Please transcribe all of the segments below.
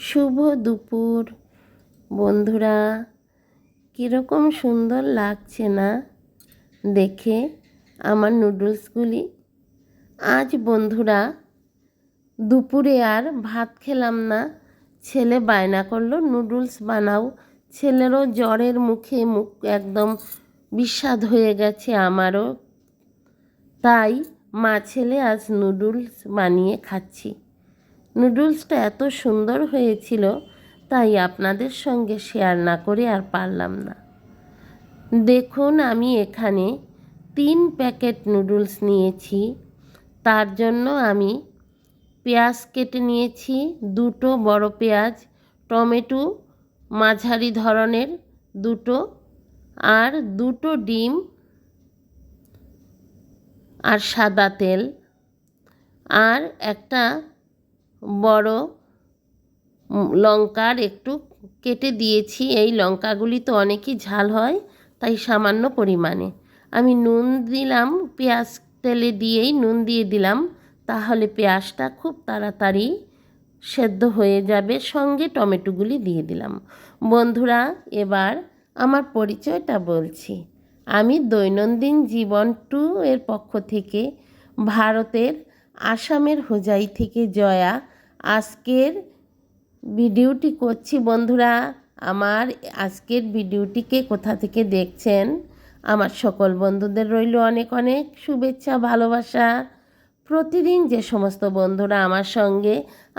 শুভ দুপুর। বন্ধুরা, কীরকম সুন্দর লাগছে না? দেখে আমার নুডলসগুলি। আজ বন্ধুরা, দুপুরে আর ভাত খেলাম না। ছেলে বায়না করল, নুডলস বানাও। ছেলেরও জ্বরের মুখে মুখ একদম বিস্বাদ হয়ে গেছে আমারও। তাই মা ছেলে আজ নুডলস বানিয়ে খাচ্ছি। নুডলসটা এত সুন্দর হয়েছিল, তাই আপনাদের সঙ্গে শেয়ার না করে আর পারলাম না। দেখুন, আমি এখানে তিন প্যাকেট নুডলস নিয়েছি। তার জন্য আমি পেঁয়াজ কেটে নিয়েছি, দুটো বড় পেঁয়াজ, টমেটো, মাঝারি ধরনের দুটো, আর দুটো ডিম আর সাদা তেল, আর একটা বড় লঙ্কার একটু কেটে দিয়েছি। এই লঙ্কাগুলি তো অনেকই ঝাল হয়, তাই সামান্য পরিমাণে। আমি নুন দিলাম, পেঁয়াজ তেলে দিয়েই নুন দিয়ে দিলাম, তাহলে পেঁয়াজটা খুব তাড়াতাড়ি সেদ্ধ হয়ে যাবে। সঙ্গে টমেটোগুলি দিয়ে দিলাম। বন্ধুরা, এবার আমার পরিচয়টা বলছি। আমি দৈনন্দিন জীবন টু এর পক্ষ থেকে ভারতের আসামের হোজাই থেকে জয়া আজকের ভিডিওটি করছি বন্ধুরা। আমার আজকের ভিডিওটিকে কোথা থেকে দেখছেন? আমার সকল বন্ধুদের রইল অনেক অনেক শুভেচ্ছা, ভালোবাসা। প্রতিদিন যে সমস্ত বন্ধুরা আমার সঙ্গে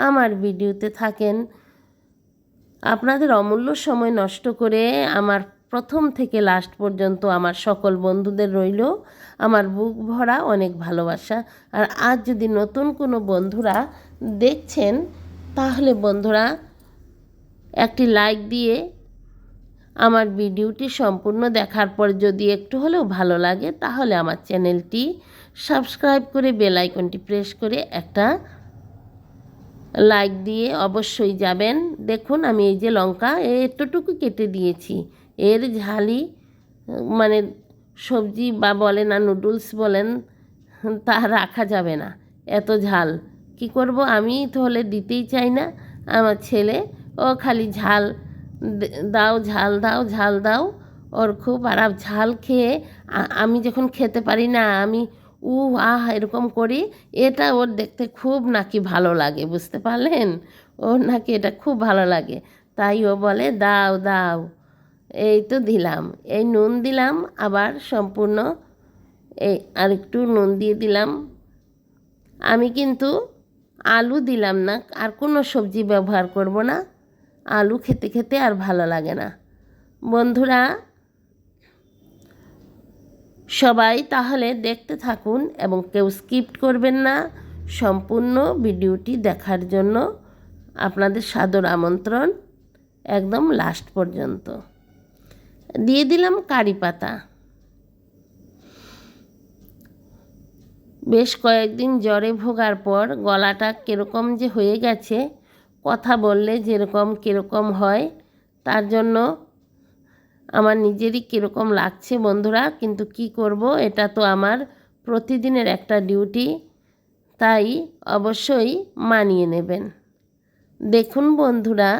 আমার ভিডিওতে থাকেন, আপনাদের অমূল্য সময় নষ্ট করে আমার প্রথম থেকে লাস্ট পর্যন্ত আমার সকল বন্ধুদের রইল। আমার বুক ভরা অনেক ভালোবাসা। আর আজ যদি নতুন কোনো বন্ধুরা দেখছেন, তাহলে বন্ধুরা, একটি লাইক দিয়ে আমার ভিডিওটি সম্পূর্ণ দেখার পর যদি একটু হলেও ভালো লাগে, তাহলে আমার চ্যানেলটি সাবস্ক্রাইব করে বেল আইকনটি প্রেস করে একটা লাইক দিয়ে অবশ্যই যাবেন। দেখুন, আমি এই যে লঙ্কা এতটুকু কেটে দিয়েছি। এর ঝালই মানে সবজি বা বলেন না নুডলস বলেন, তা রাখা যাবে না। এত ঝাল। কি করব? আমি তাহলে দিতেই চাই না। আমার ছেলে, ও খালি ঝাল দাও ঝাল দাও ঝাল দাও। ওর খুব আর ঝাল খেয়ে আমি যখন খেতে পারি না, আমি উ আহ, এরকম করি, এটা ওর দেখতে খুব নাকি ভালো লাগে, বুঝতে পারলেন? ওর নাকি এটা খুব ভালো লাগে। তাই ও বলে, দাও দাও। এই তো দিলাম। এই নুন দিলাম, আবার সম্পূর্ণ এই আরেকটু নুন দিয়ে দিলাম। আমি কিন্তু আলু দিলাম না, আর কোনো সবজি ব্যবহার করব না। আলু খেতে খেতে আর ভালো লাগে না। বন্ধুরা, সবাই তাহলে দেখতে থাকুন এবং কেউ স্কিপ করবেন না সম্পূর্ণ ভিডিওটি দেখার জন্য। আপনাদের সাদর আমন্ত্রণ একদম লাস্ট পর্যন্ত। দিয়ে দিলাম কারি পাতা। বেশ কয়েকদিন জ্বরে ভোগার পর গলাটা কীরকম যে হয়ে গেছে, কথা বললে যেরকম কীরকম হয়, তার জন্য আমার নিজেরই কীরকম লাগছে বন্ধুরা, কিন্তু কি করব, এটা তো আমার প্রতিদিনের একটা ডিউটি তাই অবশ্যই মানিয়ে নেবেন। দেখুন বন্ধুরা,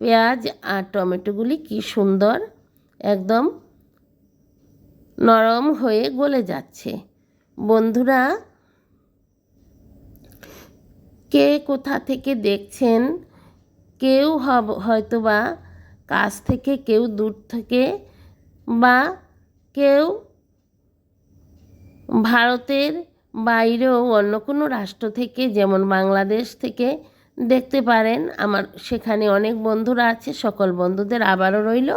পেঁয়াজ আর টমেটোগুলি কি সুন্দর, একদম নরম হয়ে গলে যাচ্ছে। বন্ধুরা, কে কোথা থেকে দেখছেন? কেউ হয়তো বা কাছ থেকে, কেউ দূর থেকে, বা কেউ ভারতের বাইরেও অন্য কোনো রাষ্ট্র থেকে, যেমন বাংলাদেশ থেকে দেখতে পারেন। আমার সেখানে অনেক বন্ধুরা আছে, সকল বন্ধুদের আবারও রইল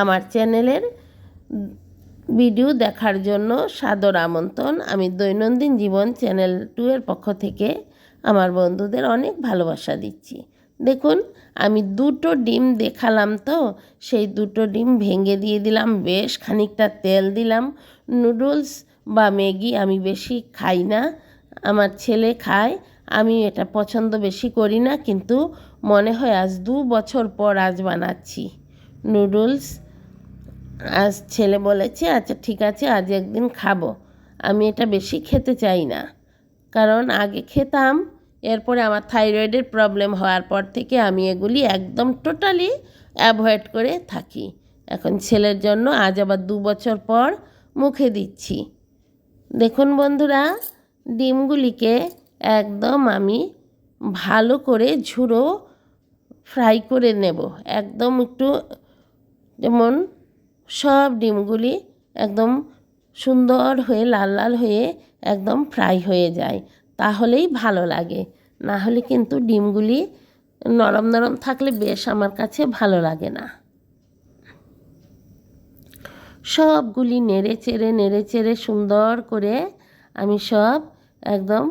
আমার চ্যানেলের ভিডিও দেখার জন্য সাদর আমন্ত্রণ। আমি দৈনন্দিন জীবন চ্যানেল টু এর পক্ষ থেকে আমার বন্ধুদের অনেক ভালোবাসা দিচ্ছি। দেখুন, আমি দুটো ডিম দেখালাম তো, সেই দুটো ডিম ভেঙে দিয়ে দিলাম, বেশ খানিকটা তেল দিলাম। নুডলস বা ম্যাগি আমি বেশি খাই না, আমার ছেলে খায়, আমি এটা পছন্দ বেশি করি না, কিন্তু মনে হয় আজ দু বছর পর আজ বানাচ্ছি। নুডলস আজ ছেলে বলেছে আচ্ছা ঠিক আছে, আজ একদিন খাব। আমি এটা বেশি খেতে চাই না। কারণ আগে খেতাম, এরপরে আমার থাইরয়েডের প্রবলেম হওয়ার পর থেকে আমি এগুলি একদম টোটালি অ্যাভয়েড করে থাকি। এখন ছেলের জন্য আজ আবার দু বছর পর মুখে দিচ্ছি। দেখুন বন্ধুরা, ডিমগুলিকে একদম আমি ভালো করে ঝুড়ো ফ্রাই করে নেব। একদম একটু যেমন সব ডিমগুলি একদম সুন্দর হয়ে লাল লাল হয়ে একদম ফ্রাই হয়ে যায়। তাহলেই ভালো লাগে। না হলে কিন্তু ডিমগুলি নরম নরম থাকলে বেশ আমার কাছে ভালো লাগে না। সবগুলি নেড়ে চেড়ে নেড়ে চেড়ে সুন্দর করে আমি সব একদম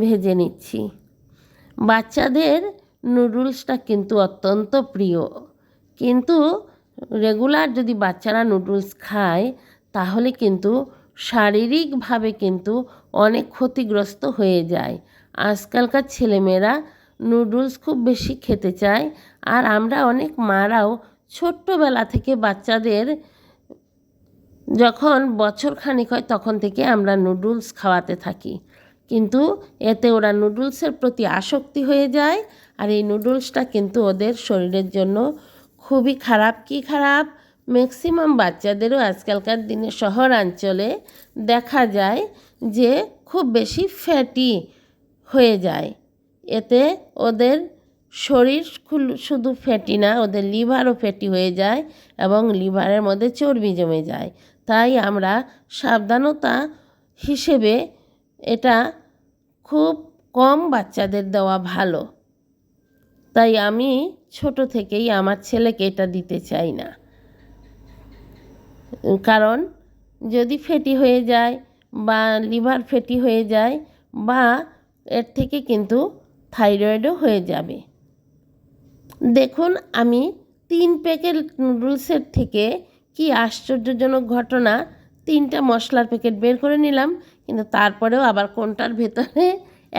ভেজে নিচ্ছি। বাচ্চাদের নুডলসটা কিন্তু অত্যন্ত প্রিয়। কিন্তু রেগুলার যদি বাচ্চারা নুডলস খায়, তাহলে কিন্তু শারীরিকভাবে কিন্তু অনেক ক্ষতিগ্রস্ত হয়ে যায়। আজকালকার ছেলেমেয়েরা নুডলস খুব বেশি খেতে চায় আর আমরা অনেক মারাও ছোট্টবেলা থেকে বাচ্চাদের যখন বছর খানিক হয় তখন থেকে আমরা নুডলস খাওয়াতে থাকি। কিন্তু এতে ওরা নুডলসের প্রতি আসক্তি হয়ে যায় আর এই নুডলসটা কিন্তু ওদের শরীরের জন্য খুবই খারাপ কি খারাপ? ম্যাক্সিমাম বাচ্চাদেরও আজকালকার দিনে শহরাঞ্চলে দেখা যায় যে খুব বেশি ফ্যাটি হয়ে যায়। এতে ওদের শরীর শুধু ফ্যাটি না, ওদের লিভারও ফ্যাটি হয়ে যায় এবং লিভারের মধ্যে চর্বি জমে যায়। তাই আমরা সাবধানতা হিসেবে এটা খুব কম বাচ্চাদের দেওয়া ভালো। তাই আমি ছোট থেকেই আমার ছেলেকে এটা দিতে চাই না। কারণ যদি ফেটি হয়ে যায় বা লিভার ফেটি হয়ে যায় বা এর থেকে কিন্তু থাইরয়েডও হয়ে যাবে। দেখুন আমি তিন প্যাকেট নুডলসের থেকে কি আশ্চর্যজনক ঘটনা তিনটা মশলার প্যাকেট বের করে নিলাম, কিন্তু তারপরেও আবার কোনটার ভেতরে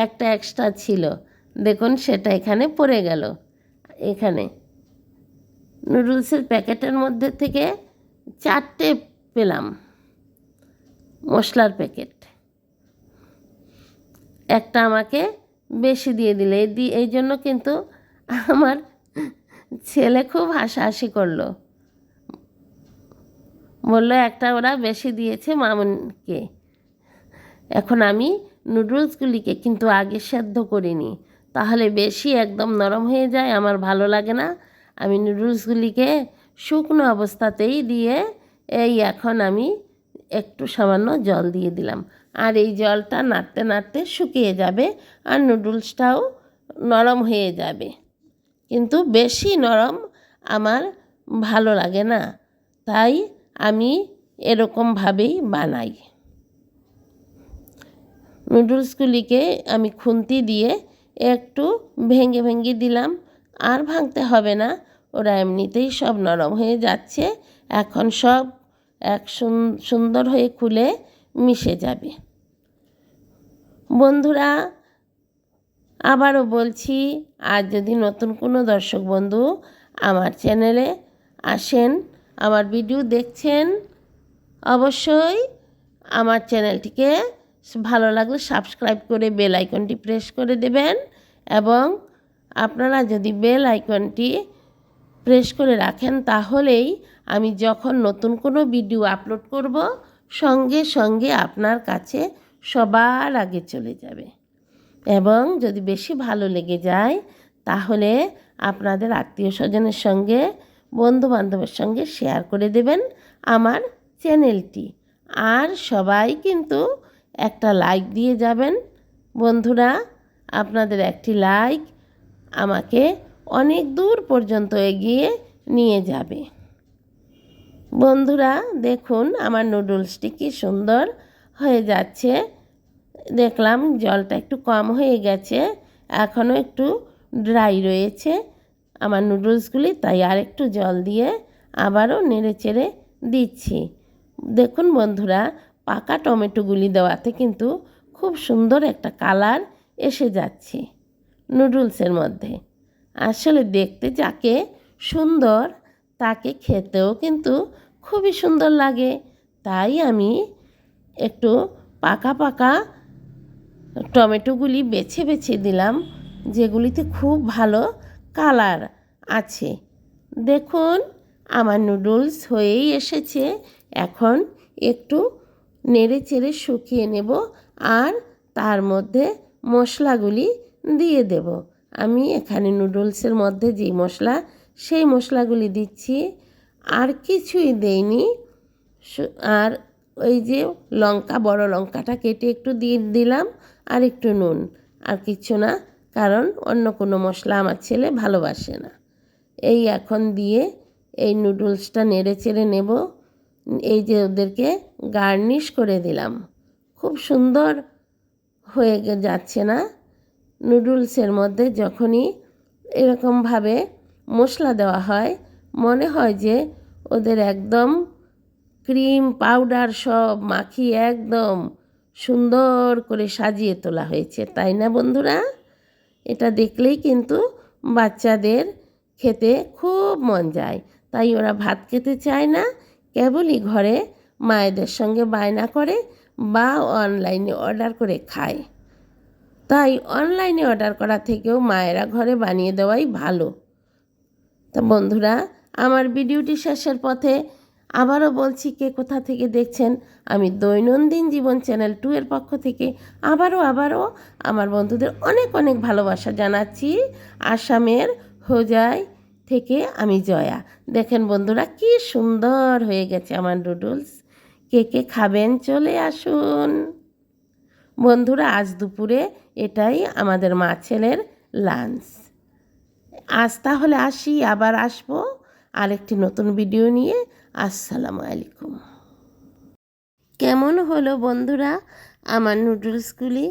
একটা এক্সট্রা ছিল। দেখুন, সেটা এখানে পড়ে গেল। এখানে নুডলসের প্যাকেটের মধ্যে থেকে চারটে পেলাম মশলার প্যাকেট। একটা আমাকে বেশি দিয়ে দিলে। এই দি- এই জন্য কিন্তু আমার ছেলে খুব হাসাহাসি করল। বলল, একটা ওরা বেশি দিয়েছে মামুনকে। এখন আমি নুডলসগুলিকে কিন্তু আগে সেদ্ধ করিনি। তাহলে বেশি একদম নরম হয়ে যায়, আমার ভালো লাগে না। আমি নুডলসগুলিকে শুকনো অবস্থাতেই দিয়ে এই এখন আমি একটু সামান্য জল দিয়ে দিলাম। আর এই জলটা নাড়তে নাড়তে শুকিয়ে যাবে আর নুডলসটাও নরম হয়ে যাবে। কিন্তু বেশি নরম আমার ভালো লাগে না, তাই আমি এরকমভাবেই বানাই। নুডলসগুলিকে আমি খুন্তি দিয়ে একটু ভেঙে ভেঙে দিলাম, আর ভাঙতে হবে না। ওরা এমনিতেই সব নরম হয়ে যাচ্ছে। এখন সব এক সুন- সুন্দর হয়ে খুলে মিশে যাবে। বন্ধুরা, আবারও বলছি, আর যদি নতুন কোনো দর্শক বন্ধু আমার চ্যানেলে আসেন, আমার ভিডিও দেখছেন, অবশ্যই আমার চ্যানেলটিকে ভালো লাগলে সাবস্ক্রাইব করে বেল আইকনটি প্রেস করে দেবেন এবং আপনারা যদি বেল আইকনটি প্রেস করে রাখেন তাহলেই আমি যখন নতুন কোনো ভিডিও আপলোড করব, সঙ্গে সঙ্গে আপনার কাছে সবার আগে চলে যাবে। এবং যদি বেশি ভালো লেগে যায়, তাহলে আপনাদের আত্মীয় স্বজনের সঙ্গে বন্ধু বান্ধবের সঙ্গে শেয়ার করে দেবেন আমার চ্যানেলটি আর সবাই কিন্তু একটা লাইক দিয়ে যাবেন। বন্ধুরা, আপনাদের একটি লাইক আমাকে অনেক দূর পর্যন্ত এগিয়ে নিয়ে যাবে। বন্ধুরা, দেখুন আমার নুডলসটি কি সুন্দর হয়ে যাচ্ছে। দেখলাম জলটা একটু কম হয়ে গেছে, এখনও একটু ড্রাই রয়েছে আমার নুডলসগুলি তাই আর একটু জল দিয়ে আবারও নেড়ে চেড়ে দিচ্ছি। দেখুন বন্ধুরা পাকা টমেটোগুলি দেওয়াতে কিন্তু খুব সুন্দর একটা কালার এসে যাচ্ছে নুডলসের মধ্যে। আসলে দেখতে যাকে সুন্দর, তাকে খেতেও কিন্তু খুবই সুন্দর লাগে। তাই আমি একটু পাকা পাকা টমেটোগুলি বেছে বেছে দিলাম, যেগুলিতে খুব ভালো কালার আছে। দেখুন, আমার নুডলস হয়েই এসেছে। এখন একটু নেড়ে চেড়ে শুকিয়ে নেব আর তার মধ্যে মশলাগুলি দিয়ে দেব। আমি এখানে নুডলসের মধ্যে যেই মশলা, সেই মশলাগুলি দিচ্ছি। আর কিছুই দেইনি। আর ওই যে লঙ্কা, বড় লঙ্কাটা কেটে একটু দিয়ে দিলাম আর একটু নুন। আর কিছু না, কারণ অন্য কোনো মশলা আমার ছেলে ভালোবাসে না। এই এখন দিয়ে এই নুডলসটা নেড়ে চেড়ে নেব। এই যে ওদেরকে গার্নিশ করে দিলাম। খুব সুন্দর হয়ে যাচ্ছে না। নুডলসের মধ্যে যখনই এরকমভাবে মশলা দেওয়া হয়, মনে হয় যে ওদের একদম ক্রিম পাউডার সব মাখিয়ে একদম সুন্দর করে সাজিয়ে তোলা হয়েছে। তাই না বন্ধুরা? এটা দেখলেই কিন্তু বাচ্চাদের খেতে খুব মন যায়। তাই ওরা ভাত খেতে চায় না কেবলই ঘরে মায়েদের সঙ্গে বায়না করে বা অনলাইনে অর্ডার করে খায়। তাই অনলাইনে অর্ডার করা থেকেও মায়েরা ঘরে বানিয়ে দেওয়াই ভালো। তা বন্ধুরা, আমার ভিডিওটি শেষের পথে আবারও বলছি কে কোথা থেকে দেখছেন, আমি দৈনন্দিন জীবন চ্যানেল টু এর পক্ষ থেকে আবারও আবারও আমার বন্ধুদের অনেক অনেক ভালোবাসা জানাচ্ছি। আসামের হোজাই থেকে আমি জয়া। দেখেন বন্ধুরা, কি সুন্দর হয়ে গেছে আমার নুডলস কে কে খাবেন চলে আসুন। বন্ধুরা, আজ দুপুরে এটাই আমাদের মা ছেলের লাঞ্চ আজ তাহলে আসি, আবার আসব আরেকটি নতুন ভিডিও নিয়ে। আসসালামু আলাইকুম। কেমন হলো বন্ধুরা আমার নুডলসগুলি